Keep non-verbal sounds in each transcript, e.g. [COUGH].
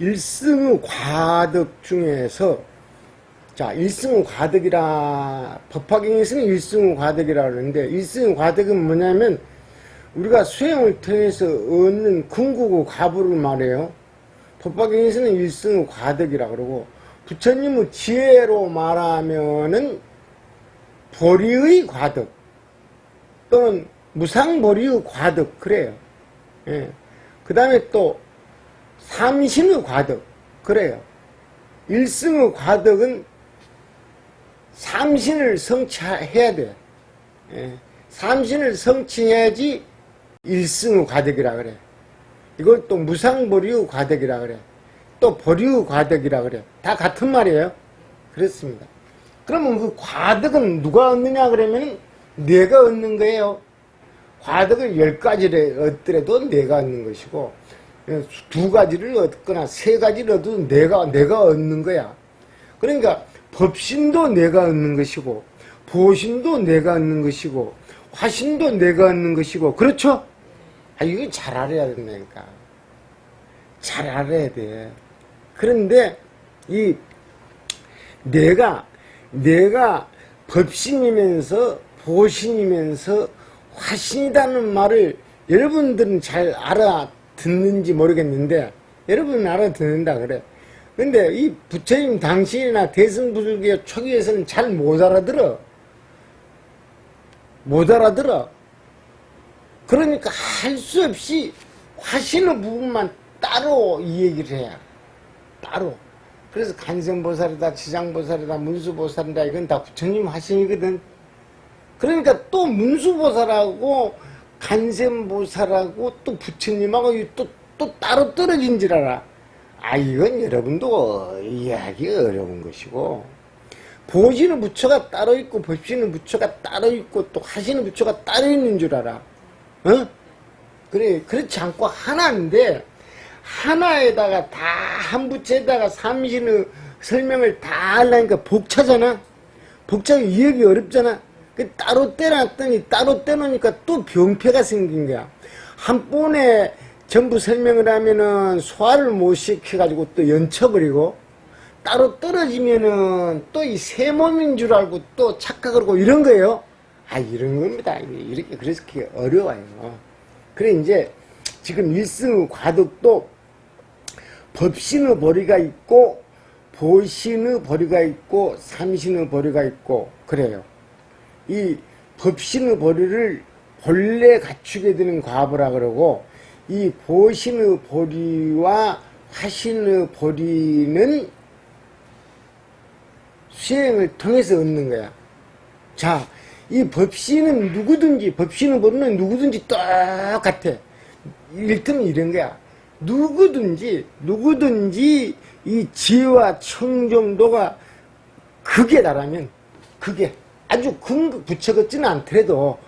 일승의 과득 중에서 자 일승의 과득이라 법화경에서는 일승의 과득이라 그러는데 일승의 과득은 뭐냐면 우리가 수행을 통해서 얻는 궁극의 가부를 말해요. 법화경에서는 일승의 과득이라 그러고 부처님의 지혜로 말하면은 보리의 과득 또는 무상보리의 과득 그래요. 예. 그 다음에 또 삼신의 과득 그래요. 일승의 과득은 삼신을 성취해야 돼. 예. 삼신을 성취해야지 일승의 과득이라 그래. 이걸 또 무상보리의 과득이라 그래. 또 보리의 과득이라 그래. 다 같은 말이에요. 그렇습니다. 그러면 그 과득은 누가 얻느냐 그러면 내가 얻는 거예요. 과득을 열 가지를 얻더라도 내가 얻는 것이고 두 가지를 얻거나 세 가지를 얻어도 내가 내가 얻는 거야. 그러니까 법신도 내가 얻는 것이고 보신도 내가 얻는 것이고 화신도 내가 얻는 것이고 그렇죠? 아 이거 잘 알아야 된다니까. 잘 알아야 돼. 그런데 이 내가 내가 법신이면서 보신이면서 화신이라는 말을 여러분들은 잘 알아 듣는지 모르겠는데 여러분은 알아듣는다 그래. 근데 이 부처님 당신이나 대승부들교 초기에서는 잘 못 알아들어. 못 알아들어. 그러니까 할 수 없이 화신의 부분만 따로 이 얘기를 해야. 따로. 그래서 간선보살이다, 지장보살이다, 문수보살이다, 이건 다 부처님 화신이거든. 그러니까 또 문수보살하고 간센보살하고 또 부처님하고 또, 또 따로 떨어진 줄 알아. 아, 이건 여러분도 이해하기 어려운 것이고, 보시는 부처가 따로 있고, 법시는 부처가 따로 있고, 또 하시는 부처가 따로 있는 줄 알아. 어? 그래, 그렇지 않고 하나인데, 하나에다가 다 한 부처에다가 삼신의 설명을 다 하려니까 복차잖아. 복차가 이해하기 어렵잖아. 그 따로 떼놨더니 따로 떼놓으니까 또 병폐가 생긴 거야. 한 번에 전부 설명을 하면은 소화를 못 시켜가지고 또 연쳐버리고 따로 떨어지면은 또이새 몸인 줄 알고 또 착각을 하고 이런 거예요. 아 이런 겁니다. 이렇게 그게 어려워요. 그래 이제 지금 일승의 과득도 법신의 보리가 있고 보신의 보리가 있고 삼신의 보리가 있고 그래요. 이 법신의 보리를 본래 갖추게 되는 과보라 그러고 이 보신의 보리와 화신의 보리는 수행을 통해서 얻는 거야. 자, 이 법신은 누구든지 법신의 보리는 누구든지 똑같아. 일등 이런 거야. 누구든지 누구든지 이 지혜와 청정도가 극에 달하면 극에 아주 근 부처 같지는 않더라도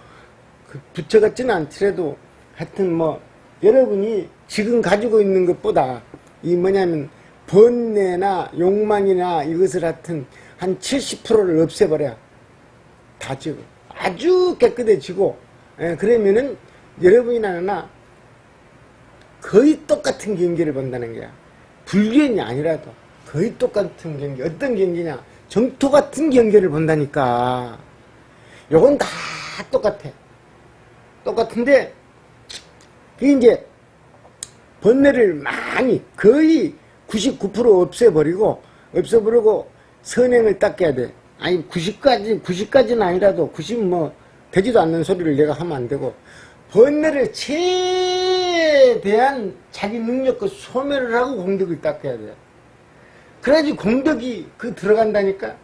그 부처 같지는 않더라도 하여튼 뭐 여러분이 지금 가지고 있는 것보다 이 뭐냐면 번뇌나 욕망이나 이것을 하여튼 한 70%를 없애버려 다 지고 아주 깨끗해지고 예, 그러면은 여러분이나 나나 거의 똑같은 경기를 본다는 거야. 불교인이 아니라도 거의 똑같은 경기 어떤 경기냐 정토 같은 경계를 본다니까. 요건 다 똑같아. 똑같은데, 그 이제, 번뇌를 많이, 거의 99% 없애버리고, 없애버리고, 선행을 닦아야 돼. 아니, 90까지, 90까지는 아니라도, 90 뭐, 되지도 않는 소리를 내가 하면 안 되고, 번뇌를 최대한 자기 능력과 소멸을 하고 공덕을 닦아야 돼. 그래야지 공덕이 그 들어간다니까.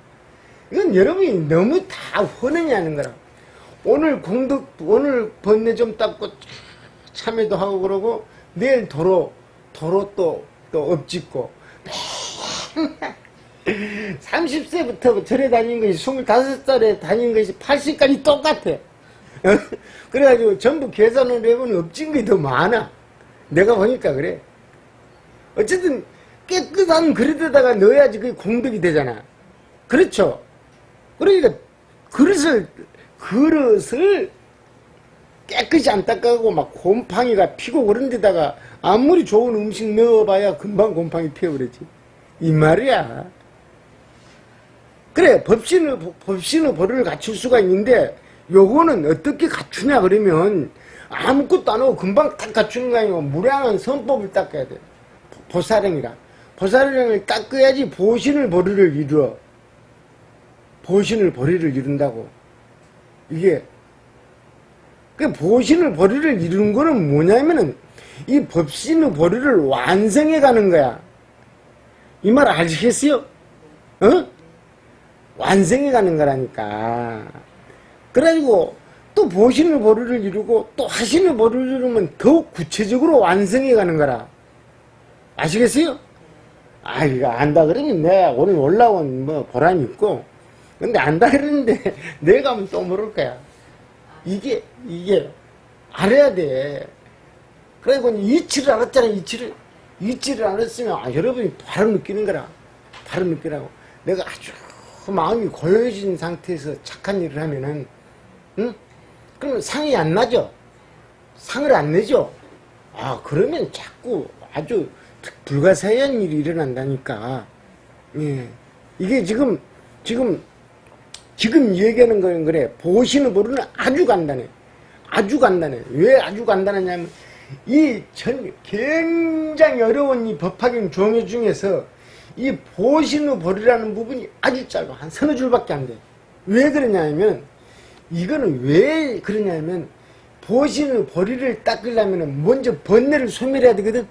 이건 여러분이 너무 다 혼내냐는 거라. 오늘 공덕, 오늘 번뇌 좀 닦고 참여도 하고 그러고 내일 도로, 도로 또, 또 엎짓고. [LAUGHS] 30세부터 절에 다닌 것이 25살에 다닌 것이 80까지 똑같아. 그래가지고 전부 계산을 해보면 엎진 게 더 많아. 내가 보니까 그래. 어쨌든 깨끗한 그릇에다가 넣어야지 그게 공덕이 되잖아. 그렇죠? 그러니까 그릇을, 그릇을 깨끗이 안 닦아고 막 곰팡이가 피고 그런 데다가 아무리 좋은 음식 넣어봐야 금방 곰팡이 피어버리지. 이 말이야. 그래, 법신의, 법신의 벌을 갖출 수가 있는데, 요거는 어떻게 갖추냐, 그러면, 아무것도 안 하고 금방 딱 갖추는 거 아니고, 무량한 선법을 닦아야 돼. 보살행이라. 보살행을 닦아야지 보신을 벌이를 이루어. 보신을 벌이를 이룬다고. 이게, 그 보신을 벌이를 이루는 거는 뭐냐면은, 이 법신의 벌이를 완성해 가는 거야. 이 말 아시겠어요? 어? 완성해 가는 거라니까. 그래가지고 또 보시는 보루를 이루고 또 하시는 보루를 이루면 더욱 구체적으로 완성해 가는 거라. 아시겠어요? 아, 이거 안다 그러면 내가 오늘 올라온 뭐 보람이 있고, 근데 안다 그러는데 [LAUGHS] 내가 하면 또 모를 거야. 이게, 이게, 알아야 돼. 그리고 이치를 알았잖아, 이치를. 이치를 알았으면, 아, 여러분이 바로 느끼는 거라. 바로 느끼라고. 내가 아주 마음이 고요해진 상태에서 착한 일을 하면은, 응? 그러면 상이 안 나죠? 상을 안 내죠? 아, 그러면 자꾸 아주 불가사의한 일이 일어난다니까. 예. 이게 지금, 지금, 지금 얘기하는 거는 그래. 보시는 보루는 아주 간단해. 아주 간단해. 왜 아주 간단하냐면, 이 전, 굉장히 어려운 이 법학인 종요 중에서 이 보신의 벌이라는 부분이 아주 짧아. 한 서너 줄밖에 안 돼. 왜 그러냐면, 이거는 왜 그러냐면, 보신의 벌이를 닦으려면 먼저 번뇌를 소멸해야 되거든.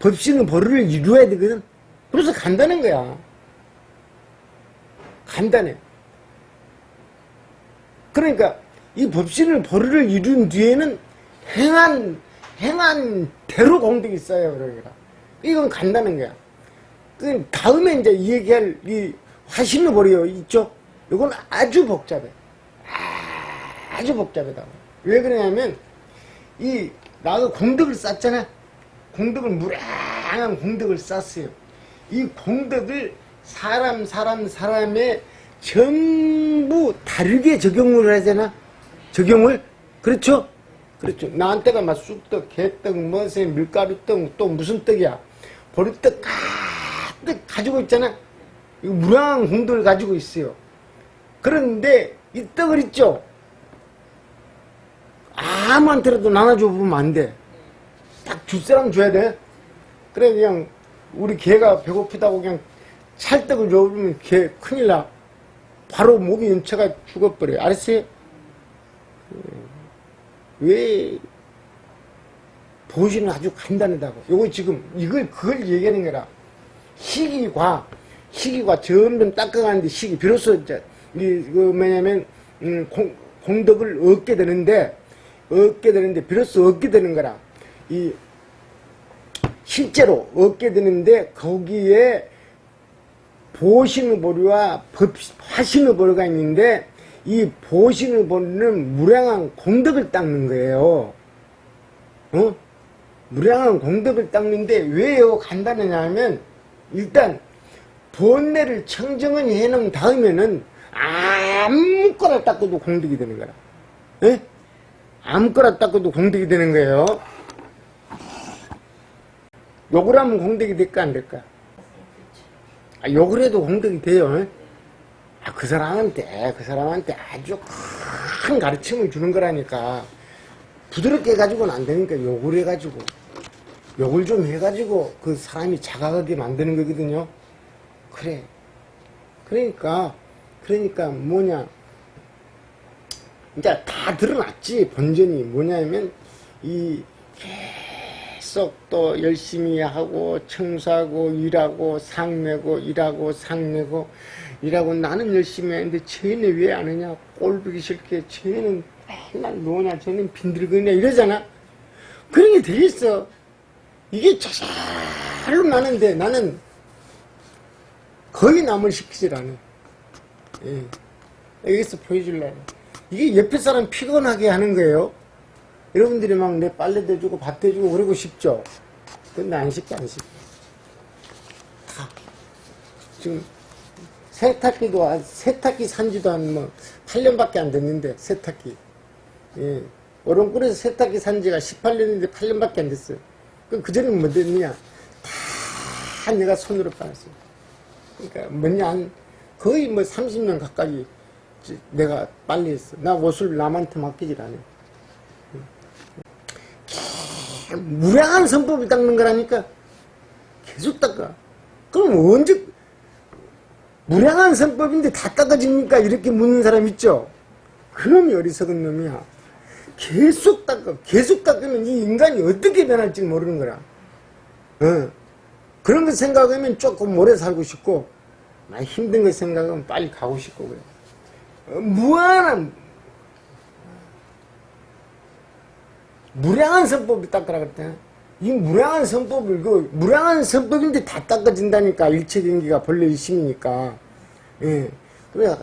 법신의 벌이를 이루어야 되거든. 그래서 간단한 거야. 간단해. 그러니까 이 법신을 벌이를 이룬 뒤에는 행한 행한 대로 공덕이 있어요 그러니까 이건 간단한 거야. 그 다음에 이제 얘기할 이 화신의 벌이요 있죠. 이건 아주 복잡해. 아주 복잡하다. 왜 그러냐면 이 나가 공덕을 쌓잖아. 공덕을 무량한 공덕을 쌓았어요. 이 공덕을 사람 사람 사람의 전부 다르게 적용을 해야 되나? 적용을? 그렇죠? 그렇죠. 나한테가 막 쑥떡, 개떡, 뭐세, 밀가루떡, 또 무슨 떡이야. 보리떡 가득 가지고 있잖아. 이거 무량한 공덕을 가지고 있어요. 그런데 이 떡을 있죠? 아무한테라도 나눠줘 보면 안 돼. 딱 줄 사람 줘야 돼. 그래, 그냥, 우리 개가 배고프다고 그냥 찰떡을 줘버리면 개 큰일 나. 바로 목이 연체가 죽어버려. 알았어요? 왜, 보시는 아주 간단하다고. 요거 지금, 이걸, 그걸 얘기하는 거라. 시기과, 시기과 점점 닦아가는데 시기. 비로소, 이제, 이, 그, 뭐냐면, 음, 공, 공덕을 얻게 되는데, 얻게 되는데, 비로소 얻게 되는 거라. 이, 실제로 얻게 되는데, 거기에 보신의 보리와 법, 화신의 보리가 있는데, 이 보신의 보리는 무량한 공덕을 닦는 거예요. 어? 무량한 공덕을 닦는데 왜요? 간단하냐면, 일단, 본내를 청정원히 해놓은 다음에는 아무거나 닦아도 공덕이 되는 거라. 예? 아무거나 닦아도 공덕이 되는 거예요. 욕을 하면 공덕이 될까 안 될까? 아, 욕을 해도 공덕이 돼요. 아, 그 사람한테, 그 사람한테 아주 큰 가르침을 주는 거라니까. 부드럽게 해가지고는 안 되니까 욕을 해가지고. 욕을 좀 해가지고 그 사람이 자각하게 만드는 거거든요. 그래. 그러니까, 그러니까 뭐냐. 이제 다 드러났지, 본전이. 뭐냐면, 이, 또 열심히 하고, 청소하고, 일하고, 상 내고, 일하고, 상 내고, 일하고, 나는 열심히 하는데, 쟤는 왜 안 하냐? 꼴보기 싫게, 쟤는 맨날 노냐, 쟤는 빈들거리냐, 이러잖아? 그런 게 되겠어. 이게 저절로 나는데, 나는 거의 남을 시키질 않아. 예. 여기서 보여줄래. 이게 옆에 사람 피곤하게 하는 거예요. 여러분들이 막 내 빨래 대주고 밥 대주고 그러고 싶죠? 근데 안 쉽게 안 쉽게. 다. 지금 세탁기도, 한- 세탁기 산지도 한 뭐, 8년밖에 안 됐는데, 세탁기. 예. 오름골에서 세탁기 산 지가 18년인데 8년밖에 안 됐어요. 그, 그전에는 뭐 됐느냐? 다 내가 손으로 빨았어요. 그러니까 뭐냐, 한 거의 뭐 30년 가까이 지- 내가 빨리 했어. 나 옷을 남한테 맡기질 않아. 무량한 선법을 닦는 거라니까. 계속 닦아. 그럼 언제, 무량한 선법인데 다 닦아집니까? 이렇게 묻는 사람 있죠? 그놈이 어리석은 놈이야. 계속 닦아. 계속 닦으면 이 인간이 어떻게 변할지 모르는 거라. 어. 그런 거 생각하면 조금 오래 살고 싶고, 많이 힘든 거 생각하면 빨리 가고 싶고, 그래. 어, 무한한, 무량한 선법을 닦으라 그랬대. 이 무량한 선법을, 그, 무량한 선법인데 다 닦아진다니까. 일체 경기가 본래 일심이니까. 예. 그래,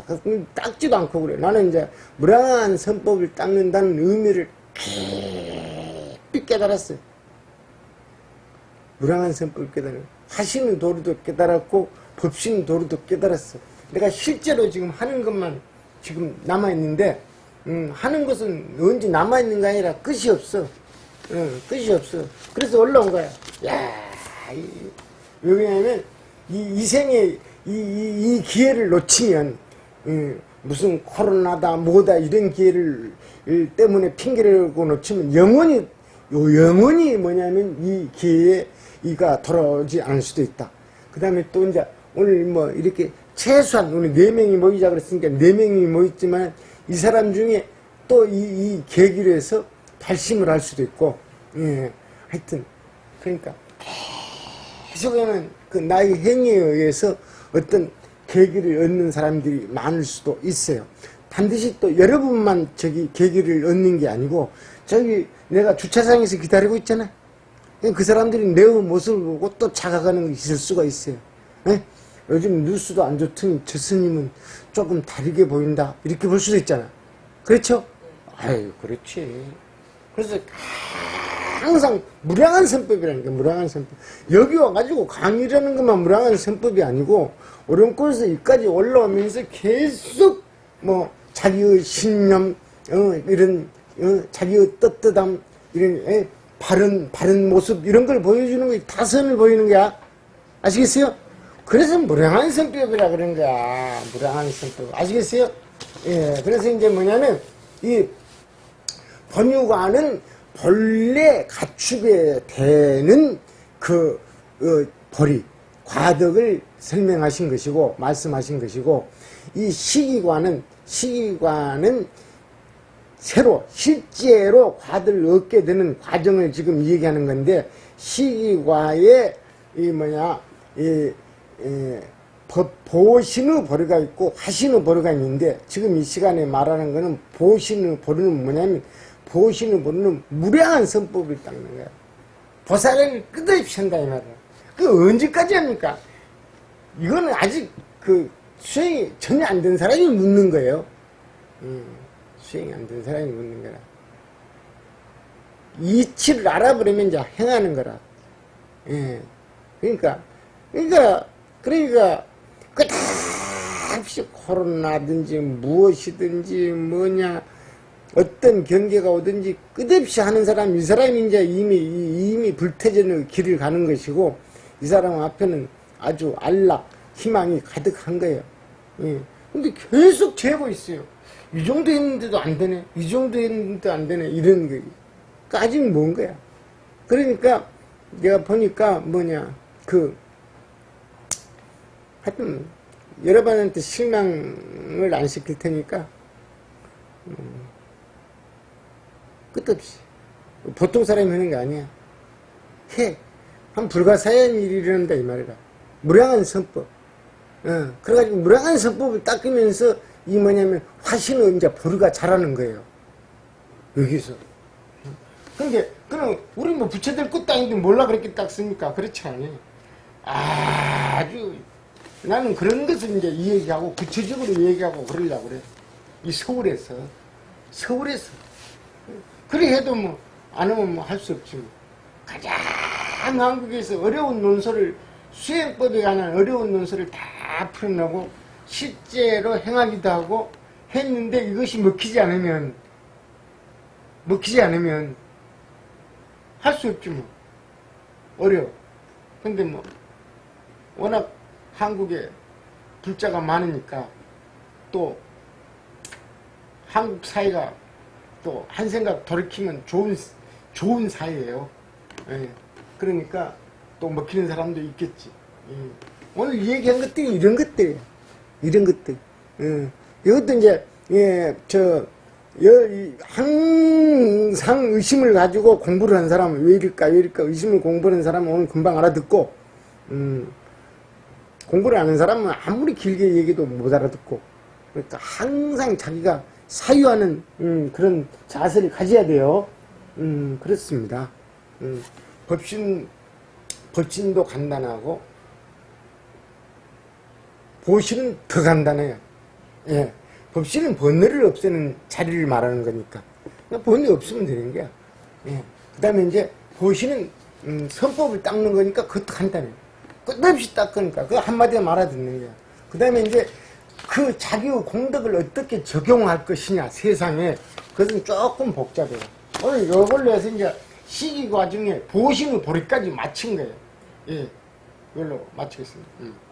닦지도 않고 그래. 나는 이제 무량한 선법을 닦는다는 의미를 깊이 깨달았어 요. 무량한 선법을 깨달아. 하시는 도리도 깨달았고, 법신 도리도 깨달았어. 내가 실제로 지금 하는 것만 지금 남아 있는데, 음, 하는 것은 언제 남아있는 게 아니라 끝이 없어. 응, 끝이 없어. 그래서 올라온 거야. 야, 이, 왜 그러냐면, 이, 이 생에, 이, 이, 이 기회를 놓치면, 음, 무슨 코로나다, 뭐다, 이런 기회를, 일 때문에 핑계를 고 놓치면 영원히, 요 영원히 뭐냐면 이 기회에 이가 돌아오지 않을 수도 있다. 그 다음에 또 이제 오늘 뭐 이렇게 최소한 오늘 네 명이 모이자 그랬으니까 네 명이 모였지만 이 사람 중에 또 이, 이 계기로 해서 발심을 할 수도 있고, 예, 하여튼, 그러니까, 계속에는 그 나의 행위에 의해서 어떤 계기를 얻는 사람들이 많을 수도 있어요. 반드시 또 여러분만 저기 계기를 얻는 게 아니고, 저기 내가 주차장에서 기다리고 있잖아. 그 사람들이 내 모습을 보고 또 자각하는 게 있을 수가 있어요. 예? 요즘 뉴스도 안 좋더니 저 스님은 조금 다르게 보인다. 이렇게 볼 수도 있잖아. 그렇죠? 아유, 그렇지. 그래서 항상 무량한 선법이라는 게 무량한 선법. 여기 와가지고 강의라는 것만 무량한 선법이 아니고 오름골에서 여기까지 올라오면서 계속 뭐 자기의 신념, 어, 이런 어, 자기의 떳떳함, 이런 에, 바른 바른 모습 이런 걸 보여주는 거 다선을 보이는 거야. 아시겠어요? 그래서 무량한 선법이라 그런 거야. 무량한 선법. 아시겠어요? 예. 그래서 이제 뭐냐면 이 번유관은 본래 갖추게 되는 그 어, 벌이 과덕을 설명하신 것이고 말씀하신 것이고 이 시기관은 시기관은 새로 실제로 과들을 얻게 되는 과정을 지금 얘기하는 건데 시기과의 이 뭐냐 이, 이 법, 보신의 보리가 있고 화신의 보리가 있는데 지금 이 시간에 말하는 거는 보신의 보리는 뭐냐면 보신의 보리는 무량한 선법을 닦는 거야. 보살을 끝없이 한다 이 말이야. 그 언제까지 합니까? 이거는 아직 그 수행이 전혀 안 된 사람이 묻는 거예요. 음, 수행이 안 된 사람이 묻는 거라. 이치를 알아버리면 이제 행하는 거라. 예. 그러니까, 그러니까, 그러니까, 끝없이 코로나든지 무엇이든지 뭐냐, 어떤 경계가 오든지 끝없이 하는 사람, 이 사람이 이제 이미, 이미 불태전의 길을 가는 것이고, 이 사람 앞에는 아주 안락, 희망이 가득한 거예요. 예. 근데 계속 재고 있어요. 이 정도 했는데도 안 되네. 이 정도 했는데도 안 되네. 이런 거. 까지는 뭔 거야. 그러니까 내가 보니까 뭐냐, 그, 하여튼, 여러분한테 실망을 안 시킬 테니까, 음, 끝없이. 보통 사람이 하는 게 아니야. 해. 한 불가사의한 일이란다, 이 말이라. 무량한 선법. 어, 그래가지고 무량한 선법을 닦으면서 이 뭐냐면 화신의 이제 보루가 자라는 거예요. 여기서. 근데 그럼 우리 뭐 부처들 것도 아닌데 몰라 그렇게 닦습니까? 그렇지 않아요. 아주 나는 그런 것을 이제 이야기하고 구체적으로 얘기하고 그러려고 그래. 이 서울에서 서울에서 그래 해도 뭐 안 하면 뭐 할 수 없지 뭐. 가장 한국에서 어려운 논설을 수행법에 관한 어려운 논설을 다 풀어내고 실제로 행하기도 하고 했는데 이것이 먹히지 않으면 먹히지 않으면 할 수 없지 뭐. 어려워. 근데 뭐, 워낙 한국에 불자가 많으니까 또 한국 사회가 또 한 생각 돌이키면 좋은, 좋은 사회예요. 예. 그러니까 또 먹히는 사람도 있겠지. 예. 오늘 얘기한 것들이 이런 것들이에요. 이런 것들. 예. 이것도 이제, 예, 저, 여, 이, 항상 의심을 가지고 공부를 한 사람은 왜 이럴까, 왜 이럴까, 의심을 공부하는 사람은 오늘 금방 알아듣고, 음, 공부를 하는 사람은 아무리 길게 얘기도 못 알아듣고, 그러니까 항상 자기가 사유하는, 음, 그런 자세를 가져야 돼요. 음, 그렇습니다. 음, 법신, 법신도 간단하고, 보시는 더 간단해요. 예. 법신은 번뇌를 없애는 자리를 말하는 거니까. 번뇌 없으면 되는 거야. 예. 그 다음에 이제 보시는 음, 선법을 닦는 거니까 그것도 간단해요. 끝없이 닦으니까. 그 한마디에 말아 듣는 거야. 그 다음에 이제 그 자기의 공덕을 어떻게 적용할 것이냐, 세상에. 그것은 조금 복잡해요. 오늘 요걸로 해서 이제 시기 과정에 보시는 보리까지 마친 거예요. 예. 이걸로 마치겠습니다. 음.